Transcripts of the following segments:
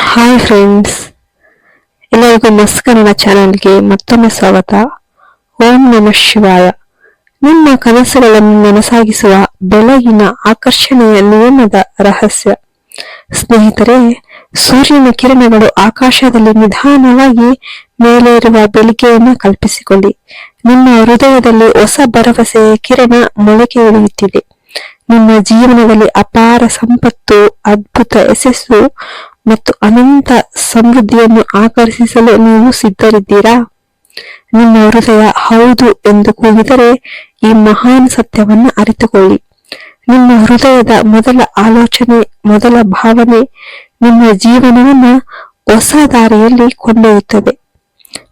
Hi friends ಎಲ್ಲರಿಗೂ ಮಸ್ ಕನ್ನಡ ಚಾನೆಲ್ಗೆ ಮತ್ತೊಮ್ಮೆ ಸ್ವಾಗತ. ಓಂ ನಮ ಶಿವಾಯ. ನಿಮ್ಮ ಕನಸುಗಳನ್ನು ನನಸಾಗಿಸುವ ಬೆಳಗಿನ ಆಕರ್ಷಣೆಯ ನಿಯಮದ ರಹಸ್ಯ. ಸ್ನೇಹಿತರೆ, ಸೂರ್ಯನ ಕಿರಣಗಳು ಆಕಾಶದಲ್ಲಿ ನಿಧಾನವಾಗಿ ಮೇಲೇರುವ ಬೆಳಿಗ್ಗೆಯನ್ನು ಕಲ್ಪಿಸಿಕೊಳ್ಳಿ. ನಿಮ್ಮ ಹೃದಯದಲ್ಲಿ ಹೊಸ ಭರವಸೆಯ ಕಿರಣ ಮೊಳಕೆ ಒಡೆಯುತ್ತಿದೆ. ನಿಮ್ಮ ಜೀವನದಲ್ಲಿ ಅಪಾರ ಸಂಪತ್ತು, ಅದ್ಭುತ ಯಶಸ್ಸು ಮತ್ತು ಅನಂತ ಸಮೃದ್ಧಿಯನ್ನು ಆಕರ್ಷಿಸಲು ನೀವು ಸಿದ್ಧರಿದ್ದೀರಾ? ನಿಮ್ಮ ಹೃದಯ ಹೌದು ಎಂದು ಕೂಗಿದರೆ ಈ ಮಹಾನ್ ಸತ್ಯವನ್ನು ಅರಿತುಕೊಳ್ಳಿ. ನಿಮ್ಮ ಹೃದಯದ ಮೊದಲ ಆಲೋಚನೆ, ಮೊದಲ ಭಾವನೆ ನಿಮ್ಮ ಜೀವನವನ್ನು ಹೊಸ ದಾರಿಯಲ್ಲಿ ಕೊಂಡೊಯ್ಯುತ್ತದೆ.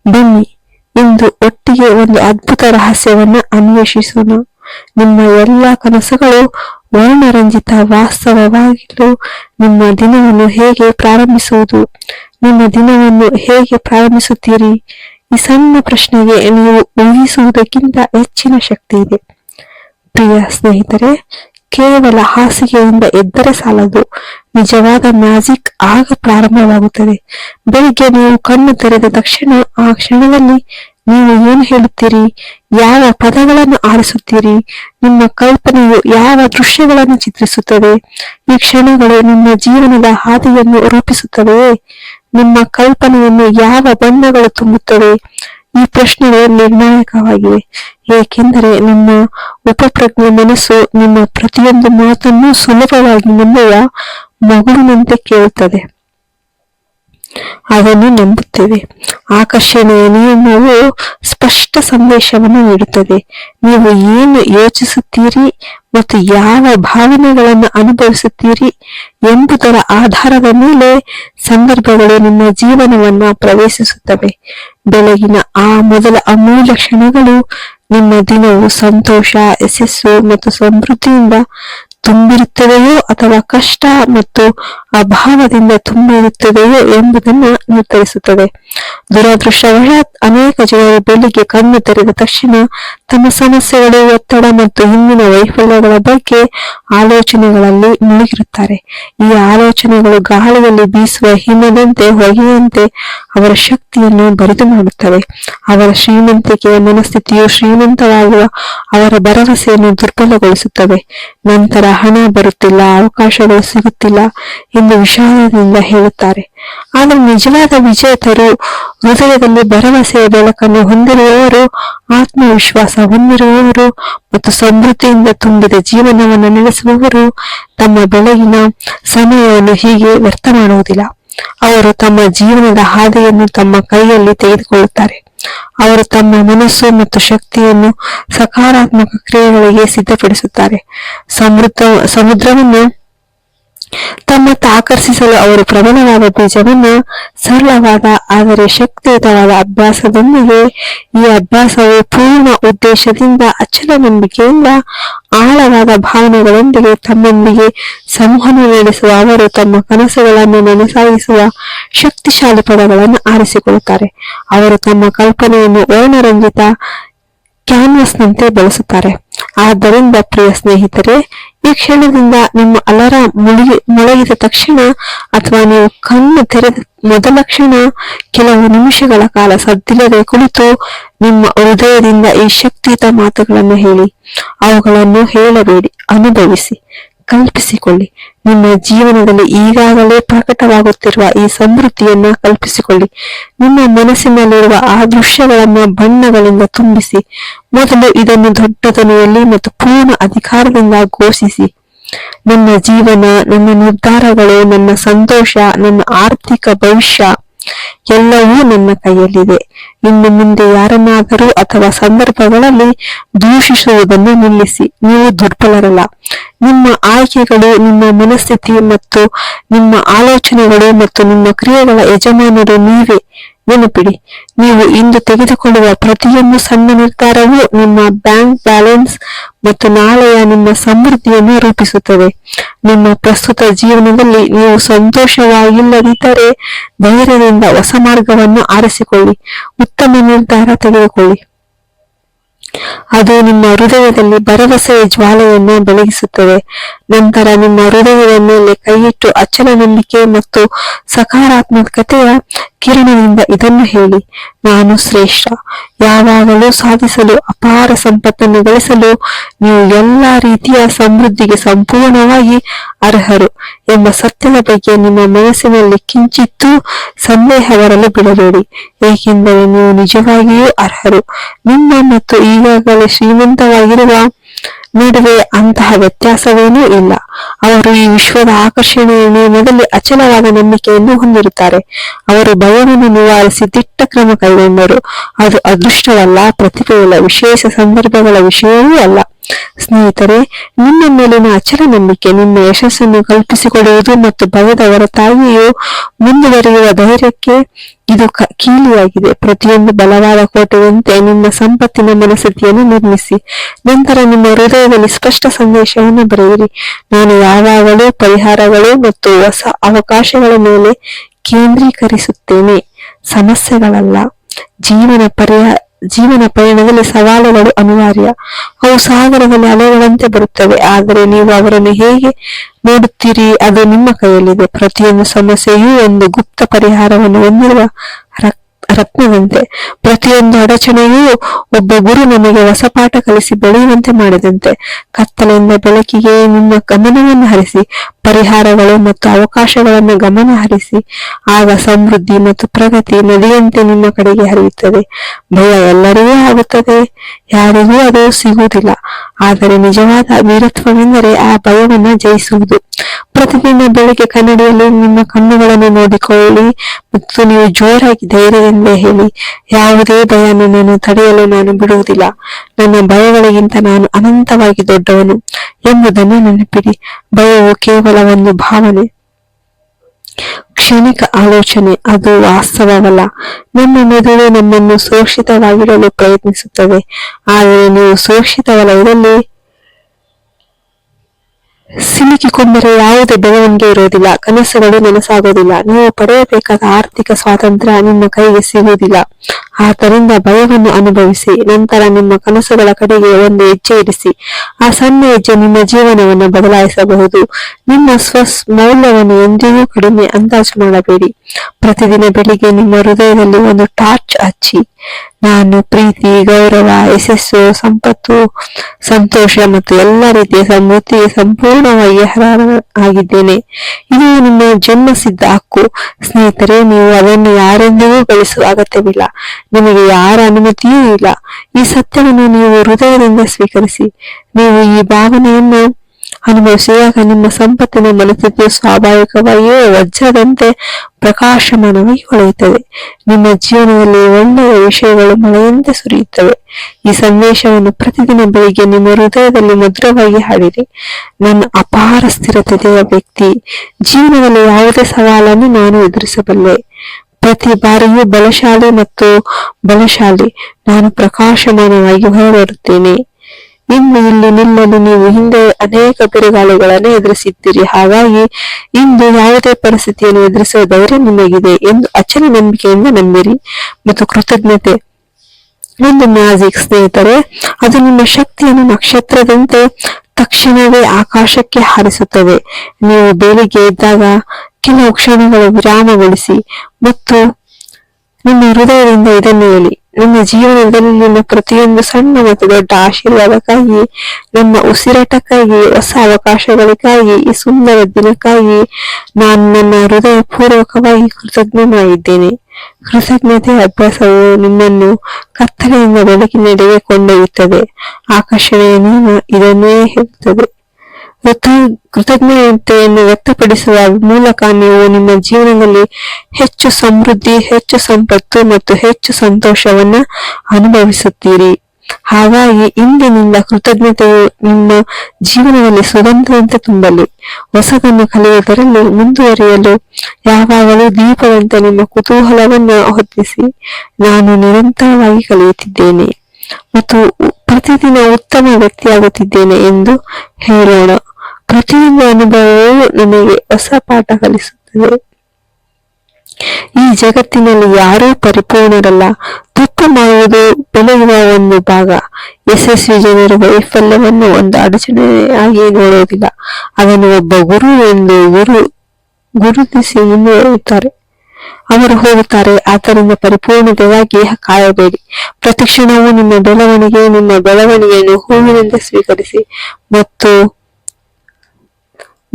ಬನ್ನಿ, ಇಂದು ಒಟ್ಟಿಗೆ ಒಂದು ಅದ್ಭುತ ರಹಸ್ಯವನ್ನು ಅನ್ವೇಷಿಸೋಣ. ನಿಮ್ಮ ಎಲ್ಲ ಕನಸುಗಳು ವರ್ಣರಂಜಿತ ವಾಸ್ತವವಾಗಿಲು ನಿಮ್ಮ ದಿನವನ್ನು ಹೇಗೆ ಪ್ರಾರಂಭಿಸುವುದು? ನಿಮ್ಮ ದಿನವನ್ನು ಹೇಗೆ ಪ್ರಾರಂಭಿಸುತ್ತೀರಿ? ಈ ಸಣ್ಣ ಪ್ರಶ್ನೆಗೆ ನೀವು ಊಹಿಸುವುದಕ್ಕಿಂತ ಹೆಚ್ಚಿನ ಶಕ್ತಿ ಇದೆ. ಪ್ರಿಯ ಸ್ನೇಹಿತರೆ, ಕೇವಲ ಹಾಸಿಗೆಯಿಂದ ಎದ್ದರೆ ಸಾಲದು. ನಿಜವಾದ ಮ್ಯಾಜಿಕ್ ಆಗ ಪ್ರಾರಂಭವಾಗುತ್ತದೆ. ಬೆಳಿಗ್ಗೆ ನೀವು ಕಣ್ಣು ತೆರೆದ ತಕ್ಷಣ ಆ ಕ್ಷಣದಲ್ಲಿ ನೀವು ಏನು ಹೇಳುತ್ತೀರಿ? ಯಾವ ಪದಗಳನ್ನು ಆರಿಸುತ್ತೀರಿ? ನಿಮ್ಮ ಕಲ್ಪನೆಯು ಯಾವ ದೃಶ್ಯಗಳನ್ನು ಚಿತ್ರಿಸುತ್ತದೆ? ಈ ಕ್ಷಣಗಳು ನಿಮ್ಮ ಜೀವನದ ಹಾದಿಯನ್ನು ರೂಪಿಸುತ್ತವೆಯೇ ನಿಮ್ಮ ಕಲ್ಪನೆಯನ್ನು ಯಾವ ಬಣ್ಣಗಳು ತುಂಬುತ್ತವೆ? ಈ ಪ್ರಶ್ನೆಗಳು ನಿರ್ಣಾಯಕವಾಗಿವೆ. ಏಕೆಂದರೆ ನಿಮ್ಮ ಉಪಪ್ರಜ್ಞೆ ಮನಸ್ಸು ನಿಮ್ಮ ಪ್ರತಿಯೊಂದು ಮಾತನ್ನು ಸುಲಭವಾಗಿ ನಿಮ್ಮ ಮಗುವಿನಂತೆ ಕೇಳುತ್ತದೆ. ಅದನ್ನು ನಂಬುತ್ತೇವೆ. ಆಕರ್ಷಣೆಯ ನಿಯಮವು ಸ್ಪಷ್ಟ ಸಂದೇಶವನ್ನು ನೀಡುತ್ತದೆ. ನೀವು ಏನು ಯೋಚಿಸುತ್ತೀರಿ ಮತ್ತು ಯಾವ ಭಾವನೆಗಳನ್ನು ಅನುಭವಿಸುತ್ತೀರಿ ಎಂಬುದರ ಆಧಾರದ ಮೇಲೆ ಸಂದರ್ಭಗಳು ನಿಮ್ಮ ಜೀವನವನ್ನ ಪ್ರವೇಶಿಸುತ್ತವೆ. ಬೆಳಗಿನ ಆ ಮೊದಲ ಅಮೂಲ್ಯ ಕ್ಷಣಗಳು ನಿಮ್ಮ ದಿನವು ಸಂತೋಷ, ಯಶಸ್ಸು ಮತ್ತು ಸಮೃದ್ಧಿಯಿಂದ ತುಂಬಿರುತ್ತದೆಯೋ ಅಥವಾ ಕಷ್ಟ ಮತ್ತು ಅಭಾವದಿಂದ ತುಂಬಿರುತ್ತದೆಯೋ ಎಂಬುದನ್ನು ನಿರ್ಧರಿಸುತ್ತದೆ. ದುರದೃಷ್ಟವಶಾತ್ ಅನೇಕ ಜನರು ಬೆಳಿಗ್ಗೆ ಕಣ್ಣು ತೆರೆದ ತಕ್ಷಣ ತಮ್ಮ ಸಮಸ್ಯೆಗಳು, ಒತ್ತಡ ಮತ್ತು ಹಿಂದಿನ ವೈಫಲ್ಯಗಳ ಬಗ್ಗೆ ಆಲೋಚನೆಗಳಲ್ಲಿ ಮುಳುಗಿರುತ್ತಾರೆ. ಈ ಆಲೋಚನೆಗಳು ಗಾಳಿಯಲ್ಲಿ ಬೀಸುವ ಹಿಮದಂತೆ ಹೊಗೆಯಂತೆ ಅವರ ಶಕ್ತಿಯನ್ನು ಬರಿದು ಮಾಡುತ್ತವೆ ಅವರ ಶ್ರೀಮಂತಿಕೆಯ ಮನಸ್ಥಿತಿಯು ಶ್ರೀಮಂತವಾಗುವ ಅವರ ಭರವಸೆಯನ್ನು ದುರ್ಬಲಗೊಳಿಸುತ್ತವೆ. ನಂತರ ಹಣ ಬರುತ್ತಿಲ್ಲ, ಅವಕಾಶಗಳು ಸಿಗುತ್ತಿಲ್ಲ ಎಂದು ವಿಷಾದದಿಂದ ಹೇಳುತ್ತಾರೆ. ಆದರೆ ನಿಜವಾದ ವಿಜೇತರು ಹೃದಯದಲ್ಲಿ ಭರವಸೆಯ ಬೆಳಕನ್ನು ಹೊಂದಿರುವವರು, ಆತ್ಮವಿಶ್ವಾಸ ಹೊಂದಿರುವವರು ಮತ್ತು ಸಮೃದ್ಧಿಯಿಂದ ತುಂಬಿದ ಜೀವನವನ್ನು ನಡೆಸುವವರು ತಮ್ಮ ಬೆಳಗಿನ ಸಮಯವನ್ನು ಹೀಗೆ ವ್ಯರ್ಥ ಮಾಡುವುದಿಲ್ಲ. ಅವರು ತಮ್ಮ ಜೀವನದ ಹಾದಿಯನ್ನು ತಮ್ಮ ಕೈಯಲ್ಲಿ ತೆಗೆದುಕೊಳ್ಳುತ್ತಾರೆ. ಅವರು ತಮ್ಮ ಮನಸ್ಸು ಮತ್ತು ಶಕ್ತಿಯನ್ನು ಸಕಾರಾತ್ಮಕ ಕ್ರಿಯೆಗಳಿಗೆ ಸಿದ್ಧಪಡಿಸುತ್ತಾರೆ. ಸಮೃದ್ಧ, ಸಮುದ್ರವನ್ನು ತಮ್ಮತ್ತ ಆಕರ್ಷಿಸಲು ಅವರು ಪ್ರಬಲವಾದ ಬೀಜವನ್ನು ಸರಳವಾದ ಆದರೆ ಶಕ್ತಿಯುತವಾದ ಅಭ್ಯಾಸದೊಂದಿಗೆ ಈ ಅಭ್ಯಾಸವು ಪೂರ್ಣ ಉದ್ದೇಶದಿಂದ ಅಚಲ ನಂಬಿಕೆಯಿಂದ ಆಳವಾದ ಭಾವನೆಗಳೊಂದಿಗೆ ತಮ್ಮೊಂದಿಗೆ ಸಂವಹನ ನಡೆಸುವ ಅವರು ತಮ್ಮ ಕನಸುಗಳನ್ನು ನನಸಾಗಿಸುವ ಶಕ್ತಿಶಾಲಿ ಪದಗಳನ್ನು ಆರಿಸಿಕೊಳ್ಳುತ್ತಾರೆ. ಅವರು ತಮ್ಮ ಕಲ್ಪನೆಯನ್ನು ವರ್ಣರಂಜಿತ ಕ್ಯಾನ್ವಸ್ನಂತೆ ಬಳಸುತ್ತಾರೆ. ಆದ್ದರಿಂದ, ಪ್ರಿಯ ಸ್ನೇಹಿತರೆ, ಈ ಕ್ಷಣದಿಂದ ನಿಮ್ಮ ಅಲಾರಾಂ ಮುಳುಗಿ, ಮುಳುಗಿದ ತಕ್ಷಣ ಅಥವಾ ನೀವು ಕಣ್ಣು ತೆರೆದ ಮೊದಲ ಕ್ಷಣ, ಕೆಲವು ನಿಮಿಷಗಳ ಕಾಲ ಸದ್ದಿಲ್ಲದೆ ಕುಳಿತು ನಿಮ್ಮ ಹೃದಯದಿಂದ ಈ ಶಕ್ತಿಯುತ ಮಾತುಗಳನ್ನು ಹೇಳಿ. ಅವುಗಳನ್ನು ಹೇಳಬೇಡಿ, ಅನುಭವಿಸಿ. ಕಲ್ಪಿಸಿಕೊಳ್ಳಿ. ನಿಮ್ಮ ಜೀವನದಲ್ಲಿ ಈಗಾಗಲೇ ಪ್ರಕಟವಾಗುತ್ತಿರುವ ಈ ಸಮೃದ್ಧಿಯನ್ನ ಕಲ್ಪಿಸಿಕೊಳ್ಳಿ. ನಿಮ್ಮ ಮನಸ್ಸಿನಲ್ಲಿರುವ ಆ ದೃಶ್ಯಗಳನ್ನು ಬಣ್ಣಗಳಿಂದ ತುಂಬಿಸಿ. ಮೊದಲು ಇದನ್ನು ದೊಡ್ಡ ಮತ್ತು ಪೂರ್ಣ ಅಧಿಕಾರದಿಂದ ಘೋಷಿಸಿ. ನನ್ನ ಜೀವನ, ನನ್ನ ನಿರ್ಧಾರಗಳು, ನನ್ನ ಸಂತೋಷ, ನನ್ನ ಆರ್ಥಿಕ ಭವಿಷ್ಯ ಎಲ್ಲವೂ ನನ್ನ ಕೈಯಲ್ಲಿದೆ. ನಿಮ್ಮ ಮುಂದೆ ಯಾರನ್ನಾದರೂ ಅಥವಾ ಸಂದರ್ಭಗಳಲ್ಲಿ ದೂಷಿಸುವುದನ್ನು ನಿಲ್ಲಿಸಿ. ನೀವು ದುರ್ಬಲರಲ್ಲ. ನಿಮ್ಮ ಆಯ್ಕೆಗಳು, ನಿಮ್ಮ ಮನಸ್ಥಿತಿ ಮತ್ತು ನಿಮ್ಮ ಆಲೋಚನೆಗಳು ಮತ್ತು ನಿಮ್ಮ ಕ್ರಿಯೆಗಳ ಯಜಮಾನರು ನೀವೇ. ನೆನಪಿಡಿ, ನೀವು ಇಂದು ತೆಗೆದುಕೊಳ್ಳುವ ಪ್ರತಿಯೊಂದು ಸಣ್ಣ ನಿರ್ಧಾರವು ನಿಮ್ಮ ಬ್ಯಾಂಕ್ ಬ್ಯಾಲೆನ್ಸ್ ಮತ್ತು ನಾಳೆಯ ನಿಮ್ಮ ಸಮೃದ್ಧಿಯನ್ನು ರೂಪಿಸುತ್ತದೆ. ನಿಮ್ಮ ಪ್ರಸ್ತುತ ಜೀವನದಲ್ಲಿ ನೀವು ಸಂತೋಷವಾಗಿಲ್ಲದಿದ್ದರೆ ಧೈರ್ಯದಿಂದ ಹೊಸ ಮಾರ್ಗವನ್ನು ಆರಿಸಿಕೊಳ್ಳಿ. ಉತ್ತಮ ನಿರ್ಧಾರ ತೆಗೆದುಕೊಳ್ಳಿ. ಅದು ನಿಮ್ಮ ಹೃದಯದಲ್ಲಿ ಭರವಸೆಯ ಜ್ವಾಲೆಯನ್ನು ಬೆಳಗಿಸುತ್ತದೆ. ನಂತರ ನಿಮ್ಮ ಹೃದಯದ ಮೇಲೆ ಕೈಯಿಟ್ಟು ಅಚಲ ನಂಬಿಕೆ ಮತ್ತು ಸಕಾರಾತ್ಮಕತೆಯ ಕಿರಣದಿಂದ ಇದನ್ನು ಹೇಳಿ. ನಾನು ಶ್ರೇಷ್ಠ. ಯಾವಾಗಲೂ ಸಾಧಿಸಲು, ಅಪಾರ ಸಂಪತ್ತನ್ನು ಗಳಿಸಲು ನೀವು ಎಲ್ಲಾ ರೀತಿಯ ಸಮೃದ್ಧಿಗೆ ಸಂಪೂರ್ಣವಾಗಿ ಅರ್ಹರು ಎಂಬ ಸತ್ಯದ ಬಗ್ಗೆ ನಿಮ್ಮ ಮನಸ್ಸಿನಲ್ಲಿ ಕಿಂಚಿತ್ತೂ ಸಂದೇಹ ಬರಲು ಬಿಡಬೇಡಿ. ಏಕೆಂದರೆ ನೀವು ನಿಜವಾಗಿಯೂ ಅರ್ಹರು. ನಿಮ್ಮ ಮತ್ತು ಈಗಾಗಲೇ ಶ್ರೀಮಂತವಾಗಿರುವ ನಡುವೆ ಅಂತಹ ವ್ಯತ್ಯಾಸವೇನೂ ಇಲ್ಲ. ಅವರು ಈ ವಿಶ್ವದ ಆಕರ್ಷಣೆಯನ್ನು ನಿಯಮದಲ್ಲಿ ಅಚಲವಾದ ನಂಬಿಕೆಯನ್ನು ಹೊಂದಿರುತ್ತಾರೆ. ಅವರು ಭಯವನ್ನು ನಿವಾರಿಸಿ ದಿಟ್ಟ ಕ್ರಮ ಕೈಗೊಂಡರು. ಅದು ಅದೃಷ್ಟವಲ್ಲ ಪ್ರತಿಭೆಯಲ್ಲ ವಿಶೇಷ ಸಂದರ್ಭಗಳ ವಿಷಯವೂ ಅಲ್ಲ. ಸ್ನೇಹಿತರೆ, ನಿಮ್ಮ ಮೇಲಿನ ಅಚಲ ನಂಬಿಕೆ ನಿಮ್ಮ ಯಶಸ್ಸನ್ನು ಕಲ್ಪಿಸಿಕೊಡುವುದು ಮತ್ತು ಭಯದವರ ತಾಯಿಯು ಮುಂದುವರಿಯುವ ಧೈರ್ಯಕ್ಕೆ ಇದು ಕೀಲಿಯಾಗಿದೆ. ಪ್ರತಿಯೊಂದು ಬಲವಾದ ಕೋಟೆಯಂತೆ ನಿಮ್ಮ ಸಂಪತ್ತಿನ ಮನಸ್ಥಿತಿಯನ್ನು ನಿರ್ಮಿಸಿ. ನಂತರ ನಿಮ್ಮ ಹೃದಯದಲ್ಲಿ ಸ್ಪಷ್ಟ ಸಂದೇಶವನ್ನು ಬರೆಯಿರಿ. ನಾನು ಯಾವಾಗಲೂ ಪರಿಹಾರಗಳು ಮತ್ತು ಹೊಸ ಅವಕಾಶಗಳ ಮೇಲೆ ಕೇಂದ್ರೀಕರಿಸುತ್ತೇನೆ. ಸಮಸ್ಯೆಗಳಲ್ಲ. ಜೀವನ ಪರ್ಯ ಜೀವನ ಪಯಣದಲ್ಲಿ ಸವಾಲುಗಳು ಅನಿವಾರ್ಯ. ಅವು ಸಾಗರದಲ್ಲಿ ಅಲೆಗಳಂತೆ ಬರುತ್ತವೆ. ಆದರೆ ನೀವು ಅವರನ್ನು ಹೇಗೆ ನೋಡುತ್ತೀರಿ? ಅದು ನಿಮ್ಮ ಕೈಯಲ್ಲಿದೆ. ಪ್ರತಿಯೊಂದು ಸಮಸ್ಯೆಯೂ ಒಂದು ಗುಪ್ತ ಪರಿಹಾರವನ್ನು ಹೊಂದಿರುವ ರತ್ನದಂತೆ ಪ್ರತಿಯೊಂದು ಅಡಚಣೆಯೂ ಒಬ್ಬ ಗುರು ನಮಗೆ ಹೊಸ ಪಾಠ ಕಲಿಸಿ ಬೆಳೆಯುವಂತೆ ಮಾಡಿದಂತೆ. ಕತ್ತಲೆಯಿಂದ ಬೆಳಕಿಗೆ ನಿಮ್ಮ ಗಮನವನ್ನು ಹರಿಸಿ, ಪರಿಹಾರಗಳು ಮತ್ತು ಅವಕಾಶಗಳನ್ನು ಗಮನ ಹರಿಸಿ, ಆಗ ಸಮೃದ್ಧಿ ಮತ್ತು ಪ್ರಗತಿ ನದಿಯಂತೆ ನಿಮ್ಮ ಕಡೆಗೆ ಹರಿಯುತ್ತದೆ. ಭಯ ಎಲ್ಲರಿಗೂ ಆಗುತ್ತದೆ. ಯಾರಿಗೂ ಅದು ಸಿಗುವುದಿಲ್ಲ. ಆದರೆ ನಿಜವಾದ ವೀರತ್ವವೆಂದರೆ ಆ ಭಯವನ್ನು ಜಯಿಸುವುದು. ಪ್ರತಿದಿನ ಬೆಳಿಗ್ಗೆ ಕನ್ನಡಿಯಲ್ಲಿ ನಿಮ್ಮ ಕಣ್ಣುಗಳನ್ನು ನೋಡಿಕೊಳ್ಳಿ ಮತ್ತು ನೀವು ಜೋರಾಗಿ ಧೈರ್ಯದಿಂದ ಹೇಳಿ, ಯಾವುದೇ ಭಯ ನನ್ನನ್ನು ತಡೆಯಲು ನಾನು ಬಿಡುವುದಿಲ್ಲ. ನನ್ನ ಭಯಗಳಿಗಿಂತ ನಾನು ಅನಂತವಾಗಿ ದೊಡ್ಡವನು ಎಂಬುದನ್ನು ನೆನಪಿಡಿ. ಭಯವು ಕೇವಲ ಒಂದು ಭಾವನೆ. ಕ್ಷಣಿಕ ಆಲೋಚನೆ, ಅದು ವಾಸ್ತವವಲ್ಲ. ನಮ್ಮ ಮೆದುಳು ನಮ್ಮನ್ನು ಸುರಕ್ಷಿತವಾಗಿಡಲು ಪ್ರಯತ್ನಿಸುತ್ತದೆ. ಆದರೆ ನೀವು ಸುರಕ್ಷಿತ ವಲಯದಲ್ಲಿ ಸಿಲುಕಿಕೊಂಡರೆ ಯಾವುದೇ ಬೆಳವಣಿಗೆ ಇರುವುದಿಲ್ಲ, ಕನಸುಗಳು ನನಸಾಗೋದಿಲ್ಲ ನೀವು ಪಡೆಯಬೇಕಾದ ಆರ್ಥಿಕ ಸ್ವಾತಂತ್ರ್ಯ ನಿಮ್ಮ ಕೈಗೆ ಸಿಗುವುದಿಲ್ಲ. ಆದ್ದರಿಂದ ಭಯವನ್ನು ಅನುಭವಿಸಿ, ನಂತರ ನಿಮ್ಮ ಕನಸುಗಳ ಕಡೆಗೆ ಒಂದು ಹೆಜ್ಜೆ ಇರಿಸಿ. ಆ ಸಣ್ಣ ಹೆಜ್ಜೆ ನಿಮ್ಮ ಜೀವನವನ್ನು ಬದಲಾಯಿಸಬಹುದು. ನಿಮ್ಮ ಸ್ವ ಮೌಲ್ಯವನ್ನು ಎಂದಿಗೂ ಕಡಿಮೆ ಅಂದಾಜು ಮಾಡಬೇಡಿ. ಪ್ರತಿದಿನ ಬೆಳಿಗ್ಗೆ ನಿಮ್ಮ ಹೃದಯದಲ್ಲಿ ಒಂದು ಟಾರ್ಚ್ ಹಚ್ಚಿ. ನಾನು ಪ್ರೀತಿ, ಗೌರವ, ಯಶಸ್ಸು, ಸಂಪತ್ತು, ಸಂತೋಷ ಮತ್ತು ಎಲ್ಲ ರೀತಿಯ ಸಮೃದ್ಧಿಗೆ ಸಂಪೂರ್ಣವಾಗಿ ಹರಾರ ಆಗಿದ್ದೇನೆ ಇದು ನಿಮ್ಮ ಜನ್ಮಸಿದ್ಧ ಹಕ್ಕು. ಸ್ನೇಹಿತರೆ, ನೀವು ಅದನ್ನು ಯಾರೆಂದಿಗೂ ಗಳಿಸುವ ಅಗತ್ಯವಿಲ್ಲ. ನಿಮಗೆ ಯಾರ ಅನುಮತಿಯೂ ಇಲ್ಲ. ಈ ಸತ್ಯವನ್ನು ನೀವು ಹೃದಯದಿಂದ ಸ್ವೀಕರಿಸಿ. ನೀವು ಈ ಭಾವನೆಯನ್ನು ಅನುಭವಿಸಿದಾಗ ನಿಮ್ಮ ಸಂಪತ್ತಿನ ಮನಸ್ಥಿತಿ ಸ್ವಾಭಾವಿಕವಾಗಿಯೇ ವಜ್ರದಂತೆ ಪ್ರಕಾಶಮಾನವಾಗಿ ಹೊಳೆಯುತ್ತದೆ. ನಿಮ್ಮ ಜೀವನದಲ್ಲಿ ಒಳ್ಳೆಯ ವಿಷಯಗಳು ಮಳೆಯಂತೆ ಸುರಿಯುತ್ತವೆ. ಈ ಸಂದೇಶವನ್ನು ಪ್ರತಿದಿನ ಬೆಳಿಗ್ಗೆ ನಿಮ್ಮ ಹೃದಯದಲ್ಲಿ ಮಧುರವಾಗಿ ಹಾಡಿರಿ. ನನ್ನ ಅಪಾರ ಸ್ಥಿರತೆಯ ವ್ಯಕ್ತಿ, ಜೀವನದಲ್ಲಿ ಯಾವುದೇ ಸವಾಲನ್ನು ನಾನು ಎದುರಿಸಬಲ್ಲೆ. ಪ್ರತಿ ಬಾರಿಯೂ ಬಲಶಾಲಿ ಮತ್ತು ಬಲಶಾಲಿ, ನಾನು ಪ್ರಕಾಶಮಾನವಾಗಿ ಹೊರಬರುತ್ತೇನೆ. ಇಂದು ಇಲ್ಲಿ ನಿಲ್ಲಲು ನೀವು ಹಿಂದೆ ಅನೇಕ ಬಿರುಗಾಳಿಗಳನ್ನು ಎದುರಿಸಿದ್ದೀರಿ. ಹಾಗಾಗಿ ಇಂದು ಯಾವುದೇ ಪರಿಸ್ಥಿತಿಯನ್ನು ಎದುರಿಸುವ ಧೈರ್ಯ ನಿಮಗಿದೆ ಎಂದು ಅಚಲ ನಂಬಿಕೆಯಿಂದ ನಂಬಿರಿ ಮತ್ತು ಕೃತಜ್ಞತೆ. ಒಂದು ಮ್ಯಾಜಿಕ್ ಸ್ನೇಹಿತರೆ, ಅದು ನಿಮ್ಮ ಶಕ್ತಿಯನ್ನು ನಕ್ಷತ್ರದಂತೆ ತಕ್ಷಣವೇ ಆಕಾಶಕ್ಕೆ ಹಾರಿಸುತ್ತದೆ. ನೀವು ಬೆಳಿಗ್ಗೆ ಇದ್ದಾಗ ಕೆಲವು ಕ್ಷಣಗಳು ವಿರಾಮಗೊಳಿಸಿ ಮತ್ತು ನಿಮ್ಮ ಹೃದಯದಿಂದ ಇದನ್ನು ಹೇಳಿ. ನನ್ನ ಜೀವನದಲ್ಲಿ ನಿಮ್ಮ ಪ್ರತಿಯೊಂದು ಸಣ್ಣ ಮತ್ತು ದೊಡ್ಡ ಆಶೀರ್ವಾದಕ್ಕಾಗಿ ನನ್ನ ಉಸಿರಾಟಕ್ಕಾಗಿ, ಹೊಸ ಅವಕಾಶಗಳಿಗಾಗಿ, ಈ ಸುಂದರ ದಿನಕ್ಕಾಗಿ ನಾನು ನನ್ನ ಹೃದಯ ಪೂರ್ವಕವಾಗಿ ಕೃತಜ್ಞನಾಗಿದ್ದೇನೆ ಕೃತಜ್ಞತೆ ಅಭ್ಯಾಸವು ನಿಮ್ಮನ್ನು ಕತ್ತಲೆಯಿಂದ ಬೆಳಕಿನೆಡೆಗೆ ಕೊಂಡೊಯ್ಯುತ್ತದೆ. ಆಕರ್ಷಣೆಯನ್ನು ಇದನ್ನೇ ಹೇಳುತ್ತದೆ. ಕೃತಜ್ಞತೆಯನ್ನು ವ್ಯಕ್ತಪಡಿಸುವ ಮೂಲಕ ನೀವು ನಿಮ್ಮ ಜೀವನದಲ್ಲಿ ಹೆಚ್ಚು ಸಮೃದ್ಧಿ, ಹೆಚ್ಚು ಸಂಪತ್ತು ಮತ್ತು ಹೆಚ್ಚು ಸಂತೋಷವನ್ನ ಅನುಭವಿಸುತ್ತೀರಿ. ಹಾಗಾಗಿ ಇಂದಿನಿಂದ ಕೃತಜ್ಞತೆಯು ನಿಮ್ಮ ಜೀವನದಲ್ಲಿ ಸುಗಂಧದಂತೆ ತುಂಬಲಿ. ಹೊಸದನ್ನು ಕಲಿಯುವುದರಲ್ಲಿ ಮುಂದುವರಿಯಲು ಯಾವಾಗಲೂ ದೀಪದಂತೆ ನಿಮ್ಮ ಕುತೂಹಲವನ್ನು ಹೊತ್ತಿಸಿ ನಾನು ನಿರಂತರವಾಗಿ ಕಲಿಯುತ್ತಿದ್ದೇನೆ. ಮತ್ತು ಪ್ರತಿದಿನ ಉತ್ತಮ ವ್ಯಕ್ತಿಯಾಗುತ್ತಿದ್ದೇನೆ ಎಂದು ಹೇಳೋಣ. ಪ್ರತಿಯೊಂದು ಅನುಭವವೂ ನನಗೆ ಹೊಸ ಪಾಠ ಕಲಿಸುತ್ತದೆ. ಈ ಜಗತ್ತಿನಲ್ಲಿ ಯಾರೂ ಪರಿಪೂರ್ಣರಲ್ಲ. ತಪ್ಪು ಮಾಡುವುದು ಬೆಳೆಯುವ ಒಂದು ಭಾಗ. ಯಶಸ್ವಿ ಜನರು ವೈಫಲ್ಯವನ್ನು ಒಂದು ಅಡಚಣೆಯಾಗಿ ನೋಡುವುದಿಲ್ಲ. ಅದನ್ನು ಒಬ್ಬ ಗುರು ಎಂದು ಗುರು ಗುರುತಿಸಿ ಮುಂದುವರಿಯುತ್ತಾರೆ ಅವರು ಹೋಗುತ್ತಾರೆ ಆದ್ದರಿಂದ ಪರಿಪೂರ್ಣತೆಯಾಗಿ ಕಾಯಬೇಡಿ. ಪ್ರತಿಕ್ಷಣವೂ ನಿಮ್ಮ ಬೆಳವಣಿಗೆ ನಿಮ್ಮ ಬೆಳವಣಿಗೆಯನ್ನು ಹೂವಿನಿಂದ ಸ್ವೀಕರಿಸಿ ಮತ್ತು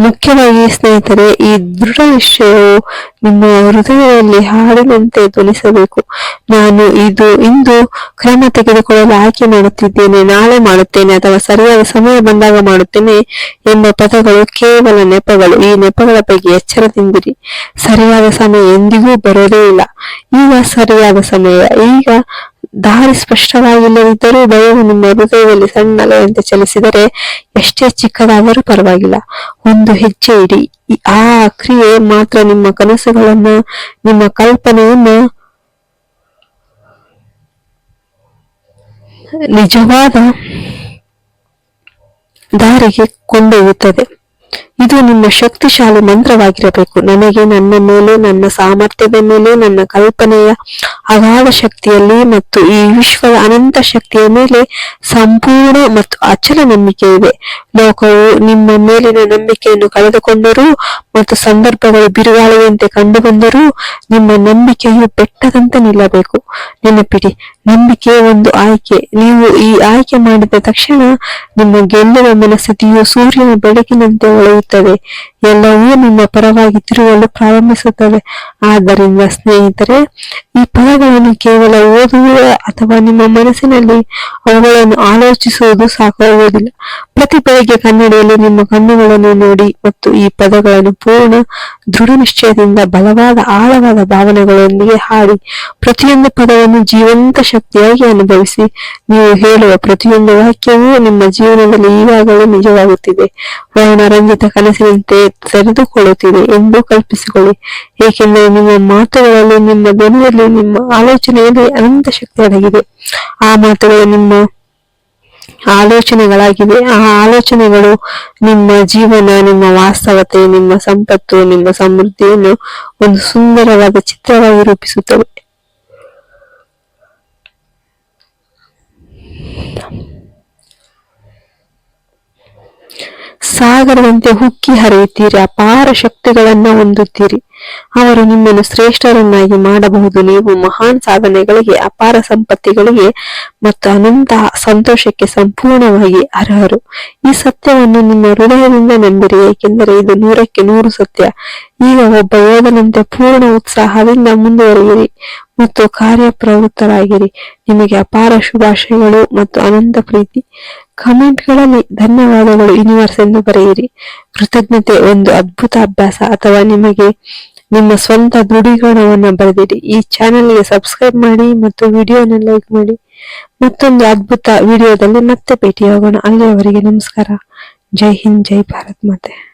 ಮುಖ್ಯವಾಗಿ ಸ್ನೇಹಿತರೆ, ಈ ದೃಢ ನಿಶ್ಚಯವು ನಿಮ್ಮ ಹೃದಯದಲ್ಲಿ ಹಾಡಿನಂತೆ ಧ್ವನಿಸಬೇಕು. ನಾನು ಇದು ಇಂದು ಕ್ರಮ ತೆಗೆದುಕೊಳ್ಳಲು ಆಯ್ಕೆ ಮಾಡುತ್ತಿದ್ದೇನೆ, ನಾಳೆ ಮಾಡುತ್ತೇನೆ ಅಥವಾ ಸರಿಯಾದ ಸಮಯ ಬಂದಾಗ ಮಾಡುತ್ತೇನೆ ಎಂಬ ಪದಗಳು ಕೇವಲ ನೆಪಗಳು. ಈ ನೆಪಗಳ ಬಗ್ಗೆ ಎಚ್ಚರದಿಂದಿರಿ. ಸರಿಯಾದ ಸಮಯ ಎಂದಿಗೂ ಬರೋದೇ ಇಲ್ಲ. ಈಗ ಸರಿಯಾದ ಸಮಯ. ಈಗ ದಾರಿ ಸ್ಪಷ್ಟವಾಗಿಲ್ಲದಿದ್ದರೂ ಭಯವು ನಿಮ್ಮ ಹೃದಯದಲ್ಲಿ ಸಣ್ಣ ಅಲೆಯಂತೆ ಚಲಿಸಿದರೆ ಎಷ್ಟೇ ಚಿಕ್ಕದಾದರೂ ಪರವಾಗಿಲ್ಲ. ಒಂದು ಹೆಜ್ಜೆ ಇಡಿ. ಆ ಕ್ರಿಯೆ ಮಾತ್ರ ನಿಮ್ಮ ಕನಸುಗಳನ್ನ, ನಿಮ್ಮ ಕಲ್ಪನೆಯನ್ನ ನಿಜವಾದ ದಾರಿಗೆ ಕೊಂಡೊಯ್ಯುತ್ತದೆ. ಇದು ನಿಮ್ಮ ಶಕ್ತಿಶಾಲಿ ಮಂತ್ರವಾಗಿರಬೇಕು. ನನಗೆ ನನ್ನ ಮೇಲೆ, ನನ್ನ ಸಾಮರ್ಥ್ಯದ ಮೇಲೆ, ನನ್ನ ಕಲ್ಪನೆಯ ಅಗಾಧ ಶಕ್ತಿಯಲ್ಲಿ ಮತ್ತು ಈ ವಿಶ್ವದ ಅನಂತ ಶಕ್ತಿಯ ಮೇಲೆ ಸಂಪೂರ್ಣ ಮತ್ತು ಅಚಲ ನಂಬಿಕೆ ಇದೆ. ಲೋಕವು ನಿಮ್ಮ ಮೇಲಿನ ನಂಬಿಕೆಯನ್ನು ಕಳೆದುಕೊಂಡರೂ ಮತ್ತು ಸಂದರ್ಭಗಳು ಬಿರುಗಾಳಿಯಂತೆ ಕಂಡುಬಂದರೂ ನಿಮ್ಮ ನಂಬಿಕೆಯು ಬೆಟ್ಟದಂತೆ ನಿಲ್ಲಬೇಕು. ನೆನಪಿಡಿ ನಂಬಿಕೆ ಒಂದು ಆಯ್ಕೆ. ನೀವು ಈ ಆಯ್ಕೆ ಮಾಡಿದ ತಕ್ಷಣ ನಿಮ್ಮ ಗೆಲ್ಲುವ ಮನಸ್ಥಿತಿಯು ಸೂರ್ಯನ ಬೆಳಕಿನಂತೆ ಹೊಳೆಯುತ್ತದೆ হবে। ಎಲ್ಲವೂ ನಿಮ್ಮ ಪರವಾಗಿ ತಿರುಗಲು ಪ್ರಾರಂಭಿಸುತ್ತವೆ. ಆದ್ದರಿಂದ ಸ್ನೇಹಿತರೆ, ಈ ಪದಗಳನ್ನು ಕೇವಲ ಓದುವ ಅಥವಾ ನಿಮ್ಮ ಮನಸ್ಸಿನಲ್ಲಿ ಅವುಗಳನ್ನು ಆಲೋಚಿಸುವುದು ಸಾಕಾಗುವುದಿಲ್ಲ ಪ್ರತಿ ಬೆಳಿಗ್ಗೆ ಕನ್ನಡಿಯಲ್ಲಿ ನಿಮ್ಮ ಕಣ್ಣುಗಳನ್ನು ನೋಡಿ ಮತ್ತು ಈ ಪದಗಳನ್ನು ಪೂರ್ಣ ದೃಢ ನಿಶ್ಚಯದಿಂದ ಬಲವಾದ ಆಳವಾದ ಭಾವನೆಗಳೊಂದಿಗೆ ಹಾಡಿ ಪ್ರತಿಯೊಂದು ಪದವನ್ನು ಜೀವಂತ ಶಕ್ತಿಯಾಗಿ ಅನುಭವಿಸಿ ನೀವು ಹೇಳುವ ಪ್ರತಿಯೊಂದು ವಾಕ್ಯವೂ ನಿಮ್ಮ ಜೀವನದಲ್ಲಿ ಈಗಾಗಲೇ ನಿಜವಾಗುತ್ತಿದೆ. ವರ್ಣರಂಜಿತ ಕನಸಿನಂತೆ ತೆರೆದುಕೊಳ್ಳುತ್ತಿದೆ ಎಂದು ಕಲ್ಪಿಸಿಕೊಳ್ಳಿ. ಏಕೆಂದರೆ ನಿಮ್ಮ ಮಾತುಗಳಲ್ಲಿ, ನಿಮ್ಮ ಧ್ವನಿಯಲ್ಲಿ, ನಿಮ್ಮ ಆಲೋಚನೆಯಲ್ಲಿ ಅನಂತ ಶಕ್ತಿ ಅಡಗಿದೆ. ಆ ಮಾತುಗಳು ನಿಮ್ಮ ಆಲೋಚನೆಗಳಾಗಿವೆ. ಆ ಆಲೋಚನೆಗಳು ನಿಮ್ಮ ಜೀವನ, ನಿಮ್ಮ ವಾಸ್ತವತೆ, ನಿಮ್ಮ ಸಂಪತ್ತು, ನಿಮ್ಮ ಸಮೃದ್ಧಿಯನ್ನು ಒಂದು ಸುಂದರವಾದ ಚಿತ್ರವಾಗಿ ರೂಪಿಸುತ್ತವೆ. ಸಾಗರದಂತೆ ಹುಕ್ಕಿ ಹರಿಯುತ್ತೀರಿ, ಅಪಾರ ಶಕ್ತಿಗಳನ್ನ ಹೊಂದುತ್ತೀರಿ. ಅವರು ನಿಮ್ಮನ್ನು ಶ್ರೇಷ್ಠರನ್ನಾಗಿ ಮಾಡಬಹುದು. ನೀವು ಮಹಾನ್ ಸಾಧನೆಗಳಿಗೆ, ಅಪಾರ ಸಂಪತ್ತಿಗಳಿಗೆ ಮತ್ತು ಅನಂತ ಸಂತೋಷಕ್ಕೆ ಸಂಪೂರ್ಣವಾಗಿ ಅರ್ಹರು. ಈ ಸತ್ಯವನ್ನು ನಿಮ್ಮ ಹೃದಯದಿಂದ ನಂಬಿರಿ, ಏಕೆಂದರೆ ಇದು ನೂರಕ್ಕೆ ನೂರು ಸತ್ಯ. ಈಗ ಒಬ್ಬ ಯೋಧನಂತೆ ಪೂರ್ಣ ಉತ್ಸಾಹದಿಂದ ಮುಂದುವರಿಯಿರಿ ಮತ್ತು ಕಾರ್ಯಪ್ರವೃತ್ತರಾಗಿರಿ. ನಿಮಗೆ ಅಪಾರ ಶುಭಾಶಯಗಳು ಮತ್ತು ಅನಂತ ಪ್ರೀತಿ. ಕಮೆಂಟ್ಗಳಲ್ಲಿ ಧನ್ಯವಾದಗಳು ಯೂನಿವರ್ಸ್ ಎಂದು ಬರೆಯಿರಿ. ಕೃತಜ್ಞತೆ ಒಂದು ಅದ್ಭುತ ಅಭ್ಯಾಸ. ಅಥವಾ ನಿಮಗೆ ನಿಮ್ಮ ಸ್ವಂತ ದೃಢೀಕರಣವನ್ನು ಬರೆದಿರಿ ಈ ಚಾನೆಲ್ಗೆ ಸಬ್ಸ್ಕ್ರೈಬ್ ಮಾಡಿ ಮತ್ತು ವಿಡಿಯೋನ ಲೈಕ್ ಮಾಡಿ. ಮತ್ತೊಂದು ಅದ್ಭುತ ವಿಡಿಯೋದಲ್ಲಿ ಮತ್ತೆ ಭೇಟಿಯಾಗೋಣ. ಅಲ್ಲಿಯವರೆಗೆ ನಮಸ್ಕಾರ. ಜೈ ಹಿಂದ್, ಜೈ ಭಾರತ್ ಮಾತೆ.